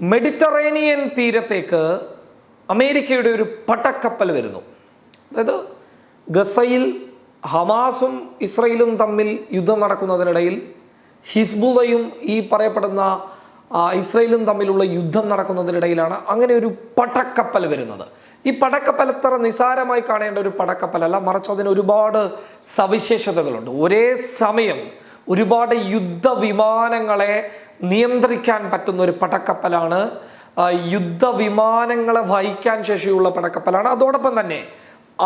Mediterranean തീരത്തേക്ക് അമേരിക്കയുടെ ഒരു പടക്കപ്പൽ വരുന്നു. അതായത് ഗസയിൽ ഹമാസും ഇസ്രയേലും തമ്മിൽ യുദ്ധം നടക്കുന്നതിനിടയിൽ ഹിസ്ബുള്ളയും ഈ പറയപ്പെടുന്ന ഇസ്രയേലും തമ്മിലുള്ള യുദ്ധം നടക്കുന്നതിനിടയിലാണ് അങ്ങനെ ഒരു പടക്കപ്പൽ വരുന്നത്. ഈ പടക്കപ്പൽ അത്ര നിസാരമായി കാണേണ്ട ഒരു പടക്കപ്പലല്ല. മറിച്ച് അതിന് ഒരുപാട് സവിശേഷതകളുണ്ട്. ഒരേ സമയം ഒരുപാട് യുദ്ധവിമാനങ്ങളെ നിയന്ത്രിക്കാൻ പറ്റുന്ന ഒരു പടക്കപ്പലാണ്. യുദ്ധ യുദ്ധവിമാനങ്ങളെ വഹിക്കാൻ ശേഷിയുള്ള പടക്കപ്പലാണ്. അതോടൊപ്പം തന്നെ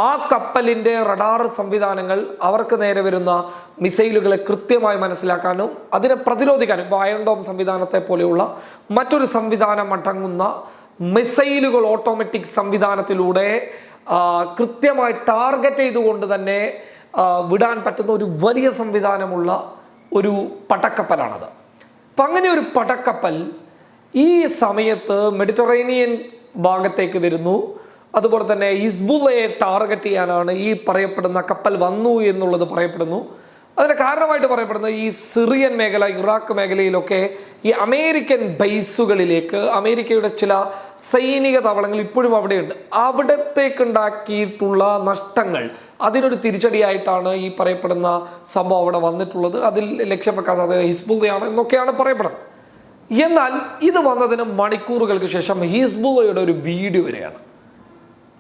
ആ കപ്പലിന്റെ റഡാർ സംവിധാനങ്ങൾ അവർക്ക് നേരെ വരുന്ന മിസൈലുകളെ കൃത്യമായി മനസ്സിലാക്കാനും അതിനെ പ്രതിരോധിക്കാനും ഇപ്പോൾ അയൺഡോം സംവിധാനത്തെ പോലെയുള്ള മറ്റൊരു സംവിധാനം അടങ്ങുന്ന മിസൈലുകൾ ഓട്ടോമാറ്റിക് സംവിധാനത്തിലൂടെ കൃത്യമായി ടാർഗറ്റ് ചെയ്തുകൊണ്ട് തന്നെ വിടാൻ പറ്റുന്ന ഒരു വലിയ സംവിധാനമുള്ള ഒരു പടക്കപ്പലാണത്. അപ്പം അങ്ങനെ ഒരു പടക്കപ്പൽ ഈ സമയത്ത് മെഡിറ്ററേനിയൻ ഭാഗത്തേക്ക് വരുന്നു. അതുപോലെ തന്നെ ഹിസ്ബുള്ളയെ ടാർഗറ്റ് ചെയ്യാനാണ് ഈ പറയപ്പെടുന്ന കപ്പൽ വന്നു എന്നുള്ളത് പറയപ്പെടുന്നു. അതിന് കാരണമായിട്ട് പറയപ്പെടുന്നത് ഈ സിറിയൻ മേഖല ഇറാഖ് മേഖലയിലൊക്കെ ഈ അമേരിക്കൻ ബേസുകളിലേക്ക് അമേരിക്കയുടെ ചില സൈനിക തവളങ്ങൾ ഇപ്പോഴും അവിടെയുണ്ട്. അവിടത്തേക്കുണ്ടാക്കിയിട്ടുള്ള നഷ്ടങ്ങൾ അതിനൊരു തിരിച്ചടിയായിട്ടാണ് ഈ പറയപ്പെടുന്ന സംഭവം അവിടെ വന്നിട്ടുള്ളത്. അതിൽ ലക്ഷ്യപ്പെക്കാതെ സാധ്യത ഹിസ്ബുള്ളയാണ് എന്നൊക്കെയാണ് പറയപ്പെടുന്നത്. എന്നാൽ ഇത് വന്നതിന് മണിക്കൂറുകൾക്ക് ശേഷം ഹിസ്ബുള്ളയുടെ ഒരു വീഡിയോ വരികയാണ്.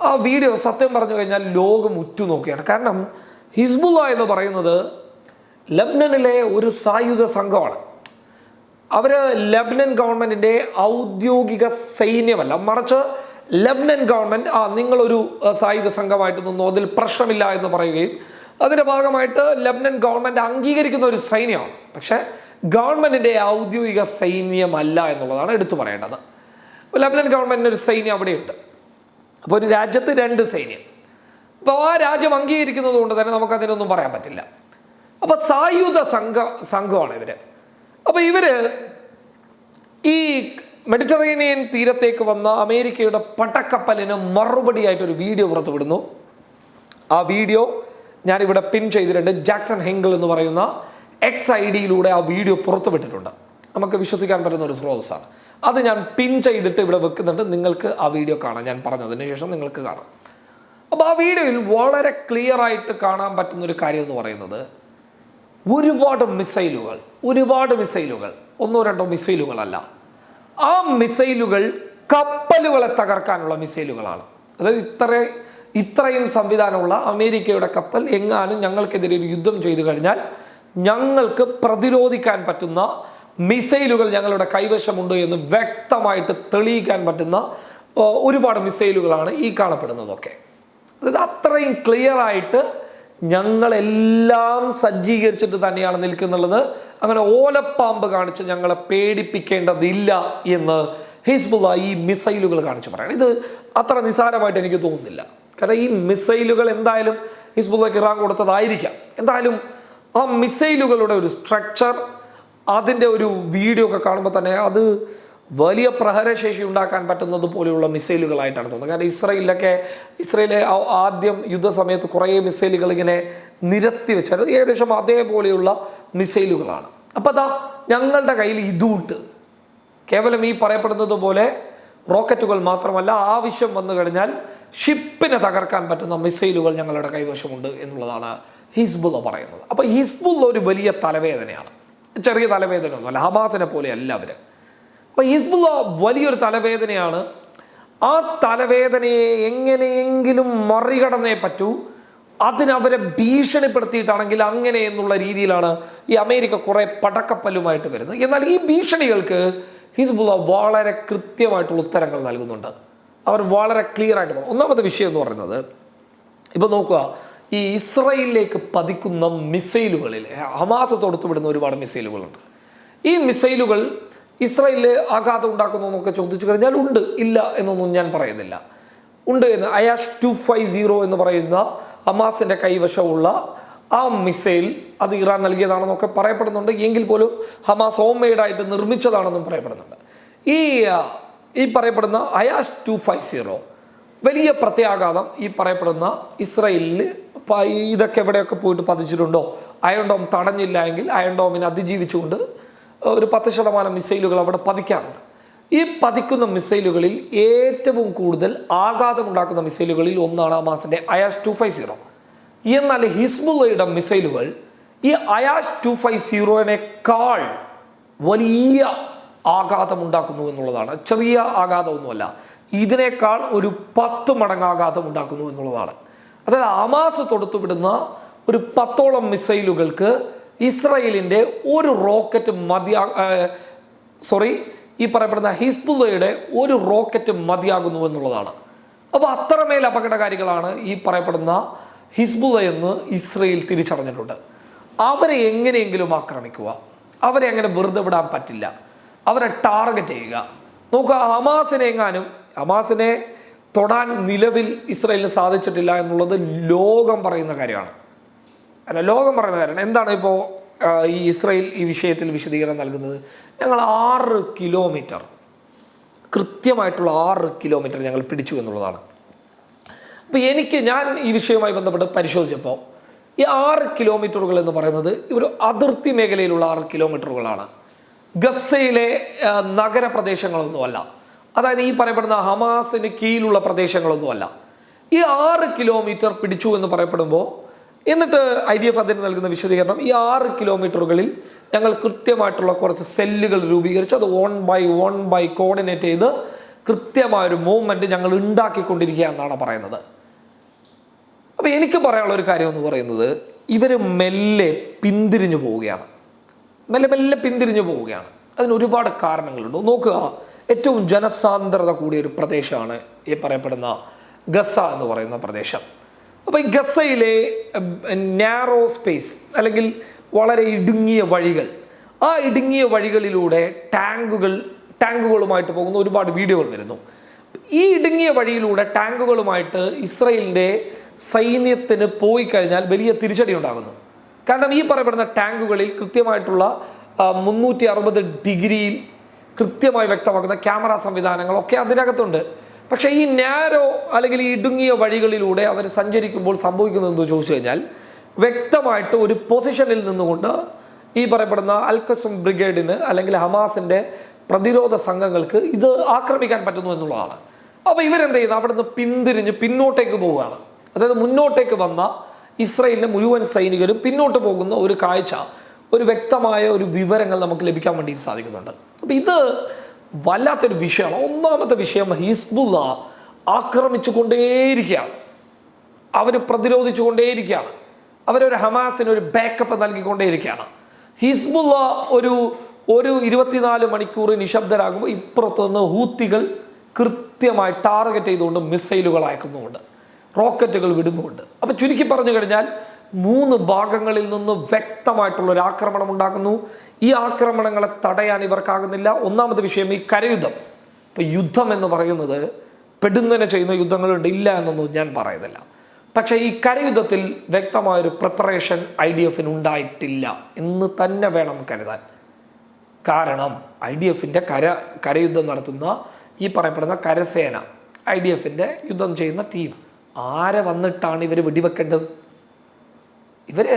ആ വീഡിയോ സത്യം പറഞ്ഞു കഴിഞ്ഞാൽ ലോകം ഉറ്റുനോക്കുകയാണ്. കാരണം ഹിസ്ബുള്ള എന്ന് പറയുന്നത് ലബ്നനിലെ ഒരു സായുധ സംഘമാണ്. അവർ ലബ്നൻ ഗവൺമെന്റിന്റെ ഔദ്യോഗിക സൈന്യമല്ല. മറിച്ച് ലബ്നൻ ഗവൺമെന്റ് ആ നിങ്ങളൊരു സായുധ സംഘമായിട്ട് നിന്നു അതിൽ പ്രശ്നമില്ല എന്ന് പറയുകയും അതിന്റെ ഭാഗമായിട്ട് ലബ്നൻ ഗവൺമെന്റ് അംഗീകരിക്കുന്ന ഒരു സൈന്യമാണ്. പക്ഷേ ഗവൺമെന്റിന്റെ ഔദ്യോഗിക സൈന്യമല്ല എന്നുള്ളതാണ് എടുത്തു പറയേണ്ടത്. ലബ്നൻ ഗവൺമെന്റിന് ഒരു സൈന്യം അവിടെയുണ്ട്. അപ്പോൾ ഒരു രാജ്യത്ത് രണ്ട് സൈന്യം. അപ്പോൾ ആ രാജ്യം അംഗീകരിക്കുന്നത് കൊണ്ട് തന്നെ നമുക്ക് അതിനൊന്നും പറയാൻ പറ്റില്ല. അപ്പോൾ സായുധ സംഘ സംഘമാണ് ഇവർ അപ്പോൾ ഇവർ ഈ മെഡിറ്ററേനിയൻ തീരത്തേക്ക് വന്ന അമേരിക്കയുടെ പടക്കപ്പലിന് മറുപടിയായിട്ട് ഒരു വീഡിയോ പുറത്തുവിടുന്നു. ആ വീഡിയോ ഞാനിവിടെ പിൻ ചെയ്തിട്ടുണ്ട്. ജാക്സൺ ഹെങ്കിൾ എന്ന് പറയുന്ന എക്സ് ഐ ഡിയിലൂടെ ആ വീഡിയോ പുറത്തുവിട്ടിട്ടുണ്ട്. നമുക്ക് വിശ്വസിക്കാൻ പറ്റുന്ന ഒരു സ്രോതസ്സാണ് അത് ഞാൻ പിൻ ചെയ്തിട്ട് ഇവിടെ വെക്കുന്നുണ്ട്. നിങ്ങൾക്ക് ആ വീഡിയോ കാണാം. ഞാൻ പറഞ്ഞതിന് ശേഷം നിങ്ങൾക്ക് കാണാം. അപ്പോൾ ആ വീഡിയോയിൽ വളരെ ക്ലിയർ ആയിട്ട് കാണാൻ പറ്റുന്ന ഒരു കാര്യം എന്ന് പറയുന്നത് ഒരുപാട് മിസൈലുകൾ ഒരുപാട് മിസൈലുകൾ ഒന്നോ രണ്ടോ മിസൈലുകളല്ല ആ മിസൈലുകൾ കപ്പലുകളെ തകർക്കാനുള്ള മിസൈലുകളാണ്. അതായത് ഇത്ര ഇത്രയും സംവിധാനമുള്ള അമേരിക്കയുടെ കപ്പൽ എങ്ങാനും ഞങ്ങൾക്കെതിരെ ഒരു യുദ്ധം ചെയ്തു കഴിഞ്ഞാൽ ഞങ്ങൾക്ക് പ്രതിരോധിക്കാൻ പറ്റുന്ന മിസൈലുകൾ ഞങ്ങളുടെ കൈവശമുണ്ട് എന്ന് വ്യക്തമായിട്ട് തെളിയിക്കാൻ പറ്റുന്ന ഒരുപാട് മിസൈലുകളാണ് ഈ കാണപ്പെടുന്നതൊക്കെ. അതായത് അത്രയും ക്ലിയർ ആയിട്ട് ഞങ്ങളെല്ലാം സജ്ജീകരിച്ചിട്ട് തന്നെയാണ് നിൽക്കുന്നുള്ളത്. അങ്ങനെ ഓലപ്പാമ്പ് കാണിച്ച് ഞങ്ങളെ പേടിപ്പിക്കേണ്ടതില്ല എന്ന് ഹിസ്ബുള്ള ഈ മിസൈലുകൾ കാണിച്ച് പറയണം. ഇത് അത്ര നിസാരമായിട്ട് എനിക്ക് തോന്നുന്നില്ല. കാരണം ഈ മിസൈലുകൾ എന്തായാലും ഹിസ്ബുള്ളക്ക് ഇറാൻ കൊടുത്തതായിരിക്കാം. എന്തായാലും ആ മിസൈലുകളുടെ ഒരു സ്ട്രക്ചർ അതിന്റെ ഒരു വീഡിയോ ഒക്കെ കാണുമ്പോൾ തന്നെ അത് വലിയ പ്രഹരശേഷി ഉണ്ടാക്കാൻ പറ്റുന്നത് പോലെയുള്ള മിസൈലുകളായിട്ടാണ് തോന്നുന്നത്. കാരണം ഇസ്രയേലിലൊക്കെ ഇസ്രയേലെ ആദ്യം യുദ്ധസമയത്ത് കുറേ മിസൈലുകൾ ഇങ്ങനെ നിരത്തി വെച്ചത് ഏകദേശം അതേപോലെയുള്ള മിസൈലുകളാണ്. അപ്പോൾ അതാ ഞങ്ങളുടെ കയ്യിൽ ഇതുമുണ്ട് കേവലം ഈ പറയപ്പെടുന്നത് പോലെ റോക്കറ്റുകൾ മാത്രമല്ല ആവശ്യം വന്നു കഴിഞ്ഞാൽ ഷിപ്പിനെ തകർക്കാൻ പറ്റുന്ന മിസൈലുകൾ ഞങ്ങളുടെ കൈവശമുണ്ട് എന്നുള്ളതാണ് ഹിസ്ബുള്ള പറയുന്നത്. അപ്പോൾ ഹിസ്ബുള്ള ഒരു വലിയ തലവേദനയാണ്. ചെറിയ തലവേദന ഒന്നുമല്ല ഹമാസിനെ പോലെയല്ല അവർ അപ്പോൾ ഹിസ്ബുള്ള വലിയൊരു തലവേദനയാണ്. ആ തലവേദനയെ എങ്ങനെയെങ്കിലും മറികടന്നേ പറ്റൂ. അതിനവരെ ഭീഷണിപ്പെടുത്തിയിട്ടാണെങ്കിൽ അങ്ങനെ എന്നുള്ള രീതിയിലാണ് ഈ അമേരിക്ക കുറേ പടക്കപ്പല്ലുമായിട്ട് വരുന്നത്. എന്നാൽ ഈ ഭീഷണികൾക്ക് ഹിസ്ബുള്ള വളരെ കൃത്യമായിട്ടുള്ള ഉത്തരങ്ങൾ നൽകുന്നുണ്ട്. അവർ വളരെ ക്ലിയർ ആയിട്ട് ഒന്നാമത്തെ വിഷയം എന്ന് പറയുന്നത് ഇപ്പൊ നോക്കുക ഈ ഇസ്രയേലിലേക്ക് പതിക്കുന്ന മിസൈലുകളിൽ ഹമാസ് തൊടുത്തുവിടുന്ന ഒരുപാട് മിസൈലുകളുണ്ട്. ഈ മിസൈലുകൾ ഇസ്രയേലിൽ ആഘാതം ഉണ്ടാക്കുന്നു എന്നൊക്കെ ചോദിച്ചു കഴിഞ്ഞാൽ ഉണ്ട് ഇല്ല എന്നൊന്നും ഞാൻ പറയുന്നില്ല. ഉണ്ട് എന്ന് അയാഷ് ടു ഫൈവ് സീറോ എന്ന് പറയുന്ന ഹമാസിന്റെ കൈവശമുള്ള ആ മിസൈൽ അത് ഇറാൻ നൽകിയതാണെന്നൊക്കെ പറയപ്പെടുന്നുണ്ട്. എങ്കിൽ പോലും ഹമാസ് ഹോം മെയ്ഡായിട്ട് നിർമ്മിച്ചതാണെന്നും പറയപ്പെടുന്നുണ്ട്. ഈ ഈ പറയപ്പെടുന്ന അയാഷ് ടു ഫൈവ് സീറോ വലിയ പ്രത്യാഘാതം ഈ പറയപ്പെടുന്ന ഇസ്രയേലിൽ ഇതൊക്കെ എവിടെയൊക്കെ പോയിട്ട് പതിച്ചിട്ടുണ്ടോ? അയൺഡോം തടഞ്ഞില്ല എങ്കിൽ അയൺഡോമിനെ അതിജീവിച്ചുകൊണ്ട് ഒരു പത്ത് ശതമാനം മിസൈലുകൾ അവിടെ പതിക്കാറുണ്ട്. ഈ പതിക്കുന്ന മിസൈലുകളിൽ ഏറ്റവും കൂടുതൽ ആഘാതമുണ്ടാക്കുന്ന മിസൈലുകളിൽ ഒന്നാണ് ഹമാസിന്റെ അയാഷ് ടു ഫൈവ് സീറോ. എന്നാൽ ഹിസ്ബുള്ളയുടെ മിസൈലുകൾ ഈ അയാഷ് ടു ഫൈവ് സീറോയിനേക്കാൾ വലിയ ആഘാതമുണ്ടാക്കുന്നു എന്നുള്ളതാണ്. ചെറിയ ആഘാതമൊന്നുമല്ല ഇതിനേക്കാൾ ഒരു പത്ത് മടങ്ങ് ആഘാതം ഉണ്ടാക്കുന്നു എന്നുള്ളതാണ്. അതായത് ഹമാസ് തൊടുത്തുവിടുന്ന ഒരു പത്തോളം മിസൈലുകൾക്ക് ഇസ്രയേലിന്റെ ഒരു റോക്കറ്റ് മതിയാ സോറി ഈ പറയപ്പെടുന്ന ഹിസ്ബുള്ളയുടെ ഒരു റോക്കറ്റ് മതിയാകുന്നു എന്നുള്ളതാണ്. അപ്പോൾ അത്രമേൽ അപകടകാരികളാണ് ഈ പറയപ്പെടുന്ന ഹിസ്ബുള്ള എന്ന് ഇസ്രയേൽ തിരിച്ചറിഞ്ഞിട്ടുണ്ട്. അവരെ എങ്ങനെയെങ്കിലും ആക്രമിക്കുക. അവരെ അങ്ങനെ വെറുതെ വിടാൻ പറ്റില്ല. അവരെ ടാർഗറ്റ് ചെയ്യുക. നോക്കുക ഹമാസിനെ എങ്ങാനും ഹമാസിനെ തൊടാൻ നിലവിൽ ഇസ്രയേലിന് സാധിച്ചിട്ടില്ല എന്നുള്ളത് ലോകം പറയുന്ന കാര്യമാണ്. അല്ല ലോകം പറയുന്ന കാരണം എന്താണ് ഇപ്പോൾ ഈ ഇസ്രയേൽ ഈ വിഷയത്തിൽ വിശദീകരണം നൽകുന്നത്? ഞങ്ങൾ ആറ് കിലോമീറ്റർ കൃത്യമായിട്ടുള്ള ആറ് കിലോമീറ്റർ ഞങ്ങൾ പിടിച്ചു എന്നുള്ളതാണ്. അപ്പോൾ എനിക്ക് ഞാൻ ഈ വിഷയവുമായി ബന്ധപ്പെട്ട് പരിശോധിച്ചപ്പോൾ ഈ ആറ് കിലോമീറ്ററുകൾ എന്ന് പറയുന്നത് ഒരു അതിർത്തി മേഖലയിലുള്ള ആറ് കിലോമീറ്ററുകളാണ്. ഗസയിലെ നഗരപ്രദേശങ്ങളൊന്നുമല്ല. അതായത് ഈ പറയപ്പെടുന്ന ഹമാസിന് കീഴിലുള്ള പ്രദേശങ്ങളൊന്നുമല്ല. ഈ ആറ് കിലോമീറ്റർ പിടിച്ചു എന്ന് പറയപ്പെടുമ്പോൾ എന്നിട്ട് ഐ ഡി എഫ് അതിന് നൽകുന്ന വിശദീകരണം ഈ ആറ് കിലോമീറ്ററുകളിൽ ഞങ്ങൾ കൃത്യമായിട്ടുള്ള കുറച്ച് സെല്ലുകൾ രൂപീകരിച്ച്. അത് on by on by coordinate ചെയ്ത് കൃത്യമായൊരു മൂവ്മെന്റ് ഞങ്ങൾ ഉണ്ടാക്കിക്കൊണ്ടിരിക്കുക എന്നാണ് പറയുന്നത്. അപ്പോൾ എനിക്ക് പറയാനുള്ള ഒരു കാര്യം എന്ന് പറയുന്നത് ഇവർ മെല്ലെ പിന്തിരിഞ്ഞു പോവുകയാണ്. മെല്ലെ മെല്ലെ പിന്തിരിഞ്ഞു പോവുകയാണ്. അതിന് ഒരുപാട് കാരണങ്ങളുണ്ട്. നോക്കുക ഏറ്റവും ജനസാന്ദ്രത കൂടിയ ഒരു പ്രദേശമാണ് ഈ പറയപ്പെടുന്ന ഗസ എന്ന് പറയുന്ന പ്രദേശം. അപ്പോൾ ഈ ഗസയിലെ നാരോ സ്പേസ് അല്ലെങ്കിൽ വളരെ ഇടുങ്ങിയ വഴികൾ ആ ഇടുങ്ങിയ വഴികളിലൂടെ ടാങ്കുകൾ ടാങ്കുകളുമായിട്ട് പോകുന്ന ഒരുപാട് വീഡിയോകൾ വരുന്നു. ഈ ഇടുങ്ങിയ വഴിയിലൂടെ ടാങ്കുകളുമായിട്ട് ഇസ്രയേലിന്റെ സൈന്യത്തിന് പോയി കഴിഞ്ഞാൽ വലിയ തിരിച്ചടി ഉണ്ടാകുന്നു. കാരണം ഈ പറയപ്പെടുന്ന ടാങ്കുകളിൽ കൃത്യമായിട്ടുള്ള മുന്നൂറ്റി അറുപത് ഡിഗ്രിയിൽ കൃത്യമായി വ്യക്തമാക്കുന്ന ക്യാമറ സംവിധാനങ്ങളൊക്കെ അതിനകത്തുണ്ട്. പക്ഷേ ഈ നാരോ അല്ലെങ്കിൽ ഈ ഇടുങ്ങിയ വഴികളിലൂടെ അവർ സഞ്ചരിക്കുമ്പോൾ സംഭവിക്കുന്നത് എന്ന് ചോദിച്ചു കഴിഞ്ഞാൽ വ്യക്തമായിട്ട് ഒരു പൊസിഷനിൽ നിന്നുകൊണ്ട് ഈ പറയപ്പെടുന്ന അൽക്കസും ബ്രിഗേഡിന് അല്ലെങ്കിൽ ഹമാസിന്റെ പ്രതിരോധ സംഘങ്ങൾക്ക് ഇത് ആക്രമിക്കാൻ പറ്റുന്നു എന്നുള്ളതാണ്. അപ്പോൾ ഇവരെന്ത് ചെയ്യുന്നു? അവിടുന്ന് പിന്തിരിഞ്ഞ് പിന്നോട്ടേക്ക് പോവുകയാണ്. അതായത് മുന്നോട്ടേക്ക് വന്ന ഇസ്രയേലിന്റെ മുഴുവൻ സൈനികരും പിന്നോട്ട് പോകുന്ന ഒരു കാഴ്ച ഒരു വ്യക്തമായ ഒരു വിവരങ്ങൾ നമുക്ക് ലഭിക്കാൻ വേണ്ടി സാധിക്കുന്നുണ്ട്. അപ്പോൾ ഇത് വല്ലാത്തൊരു വിഷയമാണ്. ഒന്നാമത്തെ വിഷയം ഹിസ്ബുള്ള ആക്രമിച്ചു കൊണ്ടേയിരിക്കുകയാണ് അവർ പ്രതിരോധിച്ചു കൊണ്ടേയിരിക്കുകയാണ് അവരൊരു ഹമാസിന് ഒരു ബാക്കപ്പ് നൽകിക്കൊണ്ടേയിരിക്കുകയാണ്. ഹിസ്ബുല്ല ഒരു ഒരു ഇരുപത്തിനാല് മണിക്കൂർ നിശബ്ദരാകുമ്പോൾ ഇപ്പുറത്തു നിന്ന് ഹൂത്തികൾ കൃത്യമായി ടാർഗറ്റ് ചെയ്തുകൊണ്ട് മിസൈലുകൾ അയക്കുന്നുമുണ്ട് റോക്കറ്റുകൾ വിടുന്നുമുണ്ട്. അപ്പോൾ ചുരുക്കി പറഞ്ഞു കഴിഞ്ഞാൽ മൂന്ന് ഭാഗങ്ങളിൽ നിന്ന് വ്യക്തമായിട്ടുള്ള ഒരു ആക്രമണം ഉണ്ടാക്കുന്നു ഈ ആക്രമണങ്ങളെ തടയാൻ ഇവർക്കാകുന്നില്ല. ഒന്നാമത്തെ വിഷയം ഈ കരയുദ്ധം. ഇപ്പൊ യുദ്ധം എന്ന് പറയുന്നത് പെടുന്നതിനെ ചെയ്യുന്ന യുദ്ധങ്ങളുണ്ട്. ഇല്ല എന്നൊന്നും ഞാൻ പറയുന്നില്ല. പക്ഷേ ഈ കരയുദ്ധത്തിൽ വ്യക്തമായൊരു പ്രിപ്പറേഷൻ ഐ ഡി എഫിന് ഉണ്ടായിട്ടില്ല എന്ന് തന്നെ വേണം കരുതാൻ. കാരണം ഐ ഡി എഫിന്റെ കര കരയുദ്ധം നടത്തുന്ന ഈ പറയപ്പെടുന്ന കരസേന ഐ ഡി എഫിന്റെ യുദ്ധം ചെയ്യുന്ന ടീം. ആരെ വന്നിട്ടാണ് ഇവർ വെടിവെക്കേണ്ടത്? ഇവർ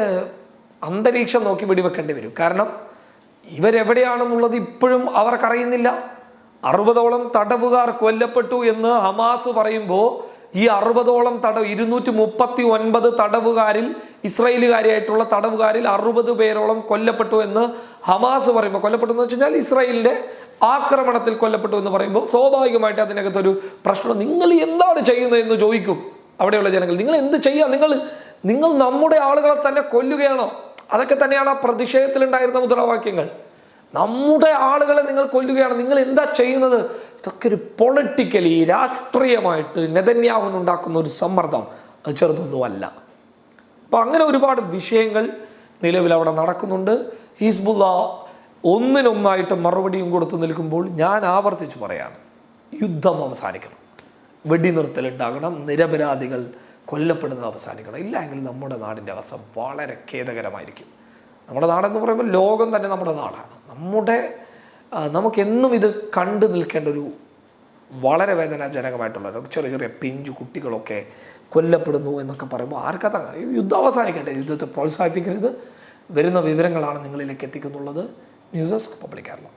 അന്തരീക്ഷം നോക്കി വെടിവെക്കേണ്ടി വരും. കാരണം ഇവരെവിടെയാണെന്നുള്ളത് ഇപ്പോഴും അവർക്കറിയുന്നില്ല. അറുപതോളം തടവുകാർ കൊല്ലപ്പെട്ടു എന്ന് ഹമാസ് പറയുമ്പോൾ ഈ അറുപതോളം തടവ് ഇരുന്നൂറ്റി മുപ്പത്തി ഒൻപത് തടവുകാരിൽ ഇസ്രായേലുകാരിയായിട്ടുള്ള തടവുകാരിൽ അറുപത് പേരോളം കൊല്ലപ്പെട്ടു എന്ന് ഹമാസ് പറയുമ്പോൾ കൊല്ലപ്പെട്ടു എന്ന് വെച്ച് കഴിഞ്ഞാൽ ഇസ്രായേലിന്റെ ആക്രമണത്തിൽ കൊല്ലപ്പെട്ടു എന്ന് പറയുമ്പോൾ സ്വാഭാവികമായിട്ട് അതിനകത്തൊരു പ്രശ്നം നിങ്ങൾ എന്താണ് ചെയ്യുന്നത് എന്ന് ചോദിക്കും അവിടെയുള്ള ജനങ്ങൾ. നിങ്ങൾ എന്ത് ചെയ്യുക നിങ്ങൾ നിങ്ങൾ നമ്മുടെ ആളുകളെ തന്നെ കൊല്ലുകയാണോ? അതൊക്കെ തന്നെയാണ് ആ പ്രതിഷേധത്തിലുണ്ടായിരുന്ന മുദ്രാവാക്യങ്ങൾ. നമ്മുടെ ആളുകളെ നിങ്ങൾ കൊല്ലുകയാണ്. നിങ്ങൾ എന്താ ചെയ്യുന്നത്? ഇതൊക്കെ ഒരു പൊളിറ്റിക്കലി രാഷ്ട്രീയമായിട്ട് നെതന്യാഹുൻ ഉണ്ടാക്കുന്ന ഒരു സമ്മർദ്ദം. അത് ചെറുതൊന്നുമല്ല. അപ്പം അങ്ങനെ ഒരുപാട് വിഷയങ്ങൾ നിലവിൽ അവിടെ നടക്കുന്നുണ്ട്. ഹിസ്ബുല്ല ഒന്നിനൊന്നായിട്ട് മറുപടിയും കൊടുത്തു നിൽക്കുമ്പോൾ ഞാൻ ആവർത്തിച്ച് പറയാണ്. യുദ്ധം അവസാനിക്കണം. വെടിനിർത്തൽ ഉണ്ടാകണം നിരപരാധികൾ കൊല്ലപ്പെടുന്നത് അവസാനിക്കണം. ഇല്ല എങ്കിൽ നമ്മുടെ നാടിന്റെ അവസ്ഥ വളരെ ഖേദകരമായിരിക്കും. നമ്മുടെ നാടെന്ന് പറയുമ്പോൾ ലോകം തന്നെ നമ്മുടെ നാടാണ്. നമ്മുടെ നമുക്കെന്നും ഇത് കണ്ടു നിൽക്കേണ്ട ഒരു വളരെ വേദനാജനകമായിട്ടുള്ള ചെറിയ ചെറിയ പിഞ്ചു കുട്ടികളൊക്കെ കൊല്ലപ്പെടുന്നു എന്നൊക്കെ പറയുമ്പോൾ ആർക്കത്ത യുദ്ധം അവസാനിക്കട്ടെ. യുദ്ധത്തെ പ്രോത്സാഹിപ്പിക്കരുത് വരുന്ന വിവരങ്ങളാണ് നിങ്ങളിലേക്ക് എത്തിക്കുന്നുള്ളത്. News desk public Kerala.